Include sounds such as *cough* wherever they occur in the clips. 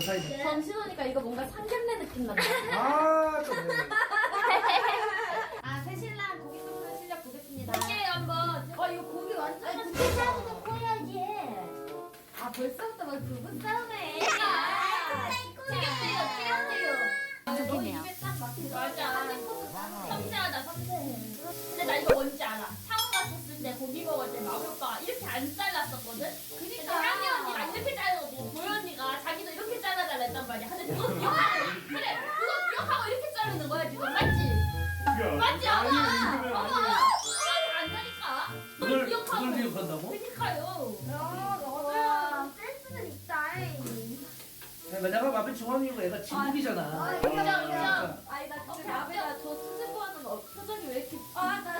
주세요 사이드. 점심 오니까 이거 뭔가 상견례 느낌 난다. 아 좀. 그래. 아, 새신랑 고기 굽는 실력 보겠습니다. 이게 한번 어, 이거 고기 완전 아니. 국회 싸움도 커야지 아, 벌써부터 막 부부 싸움해. 내가 내가 마페 중앙이고 애가 진국이잖아. 아, 인정, 인정. 아니, 나 진짜 마베가 저 수줍어하는 어, 표정이 왜 이렇게. 아, 나.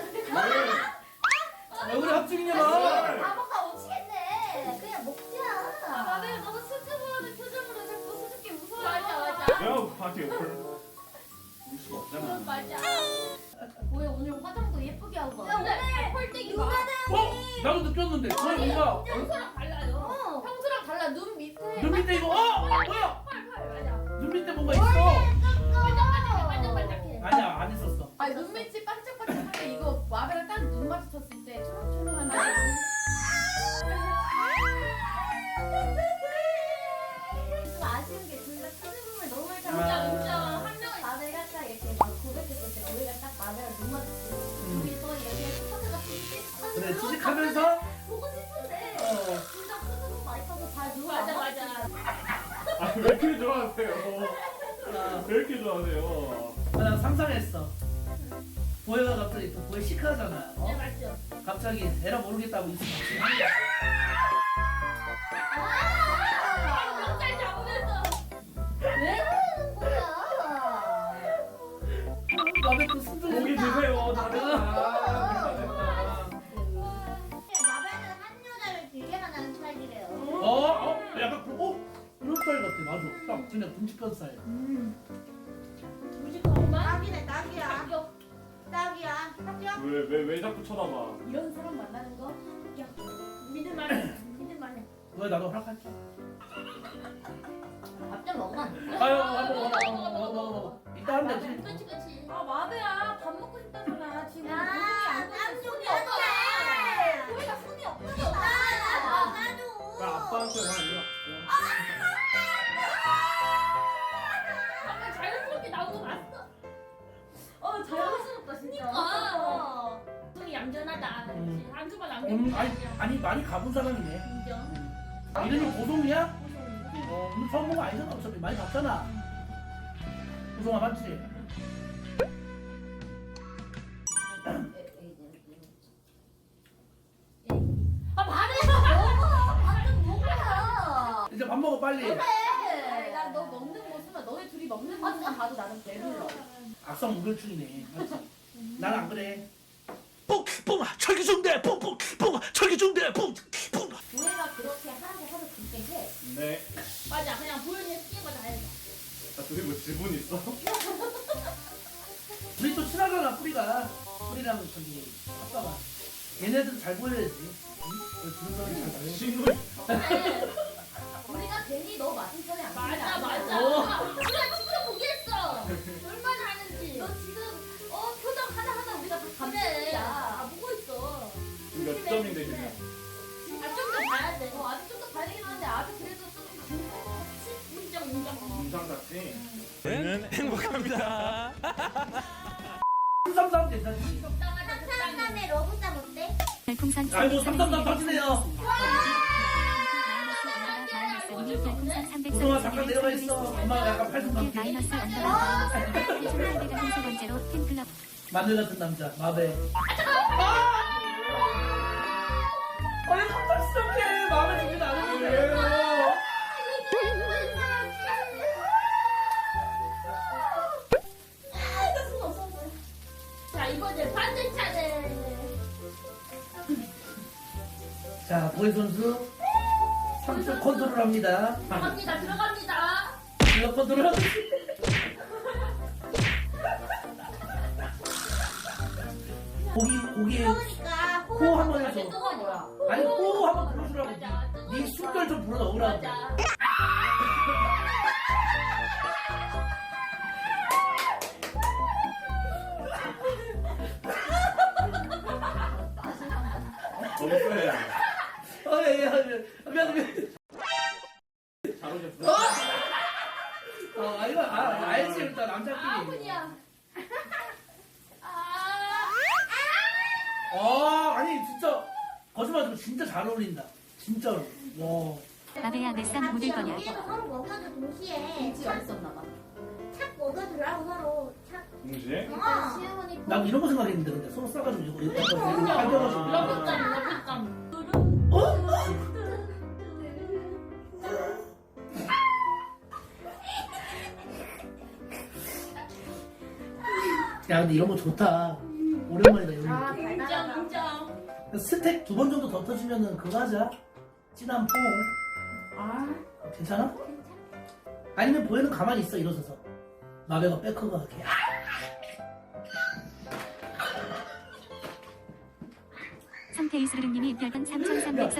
얼굴에 합중이냐 아, 봐. 아버가 오치겠네 그냥 아, 먹자 마베가 너무 수줍어하는 표정으로 자꾸 수줍게 웃어요. 맞아 맞아 야, 바지 옆을 울 수가 없잖아. 맞아 뭐야, 오늘 화장도 예쁘게 하고. 야 오늘 폴대기 봐 어? 나도 느꼈는데. 뭔가 어? 눈 밑에. 이거 어? 뭐야? 눈 밑에 뭔가 있어. 아니야 안 있었어. 아니, 눈 밑이 이렇게 좋아하세요? 아, 왜 이렇게 좋아하세요? 나 상상했어. 보여가 갑자기 또 보여 시크하잖아. 네 어? 맞죠 갑자기 에라 모르겠다고 있어. 살 잡으면서 왜 그러는 거야 마음에 또 순둥이. 고기 드세요, 다들. 아, 그냥 듬직한 스타일. 무식하구만 딱이네 딱이야. 합격. 딱이야. 합격. 왜, 왜, 왜 자꾸 쳐다봐? 이런 사람 만나는 거? 믿을만해. *laughs* 믿을만해. 왜 나도 허락할게. 밥좀 먹으면 안 돼? 아유, 아, 먹어, 먹어, 먹어, 먹어, 먹어. 이따 하면 되지. 그치 그치. 아 마베야. 밥 먹고 싶다잖아 지금. 야, 음, 아니, 아니 많이 가본 사람이네. 인정 아, 이름이 보송이야? 어, 오늘 처음 본거 아니잖아. 어차피 많이 봤잖아. 보송아 맞지? 아 말해 먹어 밥좀 먹어 이제 밥 먹어 빨리. 그래 나너 먹는 모습만 너네 둘이 먹는 모습만 봐도 나는 배불러 악성 무결충이네. 맞지? 난 안 그래. 뽕! 뽕! 철기 중대! 뽕! 뽕! 뽕! 철기 중대! 뽕! 뽕! 우애가 그렇게 하라고 하도 그렇게 해 네. 맞아 그냥 시킨 거다 해 아, 둘이 뭐 지분 있어? *laughs* 우리 또 친하잖아 뿌리가. 뿌리랑 저기 아빠가. 얘네들 잘 보여야지. 응? 주는 사람이 잘 보여. 친구 우리가 괜히 너 맞은 편에 안 맞아. 맞아 우리가 행복합니다. 삼삼삼 괜찮지? 적당해 러브쌈 어때? 별풍선 아이고 삼삼삼 터지네요. 보송아 잠깐 내려가 있어. 엄마가 약간 팔좀 감게. 마이너스 신랑배가 한세 번째로 팬클럽 마늘 같은 남자 마베. 아! 자, 오해선수 선수 컨트롤 합니다. 들어갑니다. 들어갑니다. 들어 컨트롤 고기, 고기에 뜨거우니까 한번 해줘. 아니 호 한번 불러주라고 맞아, 네 숨결 좀 불러 넣으라고 맞아. 너무 쎄. 이거 아, 알지 일단 남자끼리. 아군이야. *laughs* 아. 아 아니 진짜 거짓말 좀 진짜 잘 어울린다. 진짜로. 와. 나베야 내 쌈 묻을 거냐 우리도 서로 먹어도 동시에 김치 맛있었나 봐. 착 먹어주라고 서로 착. 동시에? 시어머니 난 이런 거 생각했는데 근데 서로 싸가지고 이거 이거 이거 러브짱, 팔겨가지고. 러브짱. 야 근데 이런 거 좋다. 오랜만이다 이런 아 거. 인정, 달달하다. 인정. 스택 두 번 정도 더 터지면은 그거 하자. 진한 뽕. 아 괜찮아? 아니면 보혜는 가만히 있어 일어서서. 마베가 백허가 이렇게. 성태이스르님이 별건 3330원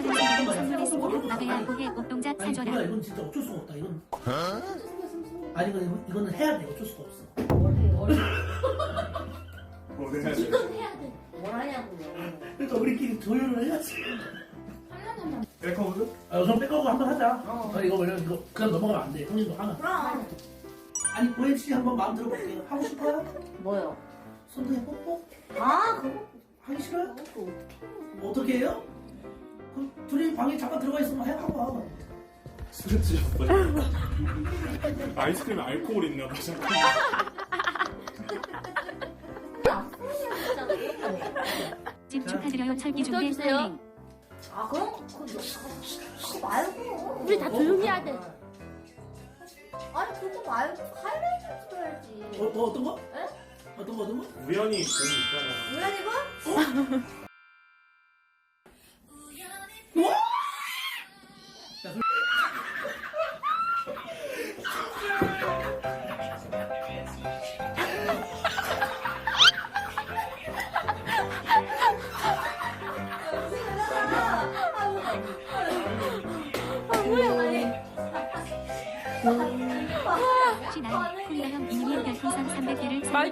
선물했습니다 나베야 보해 옥동작 아니 사줘라 이건 진짜 어쩔 수가 없다 이건. 아니 이건 이거는 해야 돼 어쩔 수가 없어. 뭐 내가 지금 이건 해야 돼. 뭘 하냐고. 그러니까 우리끼리 조율을 해야지. 백허우드? 아, 우선 백허가 한번 하자. 어. 아, 이거 왜냐면 이거 그냥 넘어가면 안 돼. 형님도 하나. 그럼. 아니 보혜 씨 한번 마음 들어볼게요. 하고 싶어요? 뭐요? 손등에 뽀뽀? 아 그거 하기 싫어요? 그거 뭐 어떻게 해요? 그럼 둘이 방에 잠깐 들어가 있으면 해봐봐. 술을 드셨어. 아이스크림에 알코올 있나 봐. 잠깐. 집 축하드려요 철기 중대 붙어주세요. 스타일링 아 그럼 그거 그거 말고. 우리 다 조용히 해야 돼. 아니 그거 말고 하이라이트 줘야지. 어, 뭐 어떤 거? 에? 어떤 거 어떤 거? 우연히 공 있잖아. 뭐야 이거?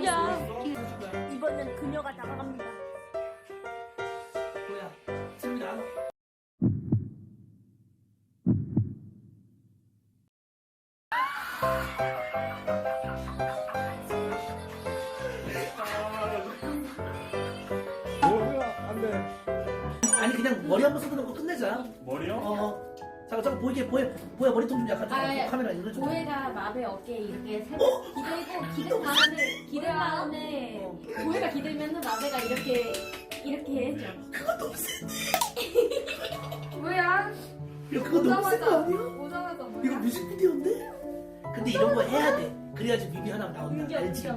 아. 선물했습니다 이번엔 그녀가 다가갑니다. 뭐야? 재민아. 뭐야? 안 돼. 아니 그냥 머리 한번 쓰다놓고 끝내자. 머리요? 어. 잠깐 잠깐 보이게 보여 보여 머리통 좀 약간 좀 아, 예. 카메라 이거 좀. 보혜가 마배 어깨에 이렇게 살짝 기대고 기댄 다음에 기댄 다음에 보혜가 기대면은 마배가 이렇게 이렇게 해줘. 그거 너무 센. 뭐야? 야 그거 너무 센 거 아니야? 오자마자 이거 뮤직비디오인데? 근데 이런 거 해야 돼. 그래야지 뮤비 하나 나온다. 알지?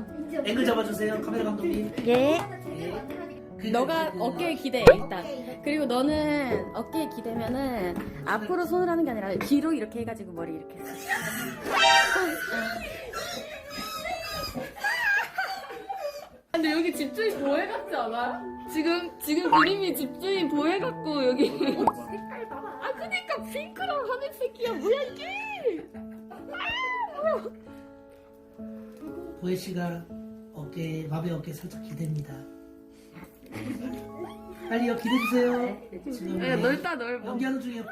앵글 잡아주세요 카메라 감독님. 예. 그, 너가 어깨에 기대 일단. 그리고 너는 어깨에 기대면은 앞으로 손을 하는 게 아니라 뒤로 이렇게 해가지고 머리 이렇게. 해. *laughs* 근데 여기 집주인 보혜 같지 않아? 지금 지금 그림이 집주인 보혜 같고 여기. 색깔 봐봐. 아 그니까 핑크랑 하늘색이야 뭐야 이게? 보혜 씨가 어깨 마비 어깨 살짝 기댑니다. 빨리요 기대주세요. 지금 야 넓다 넓어. 연기하는 중이에요. 어?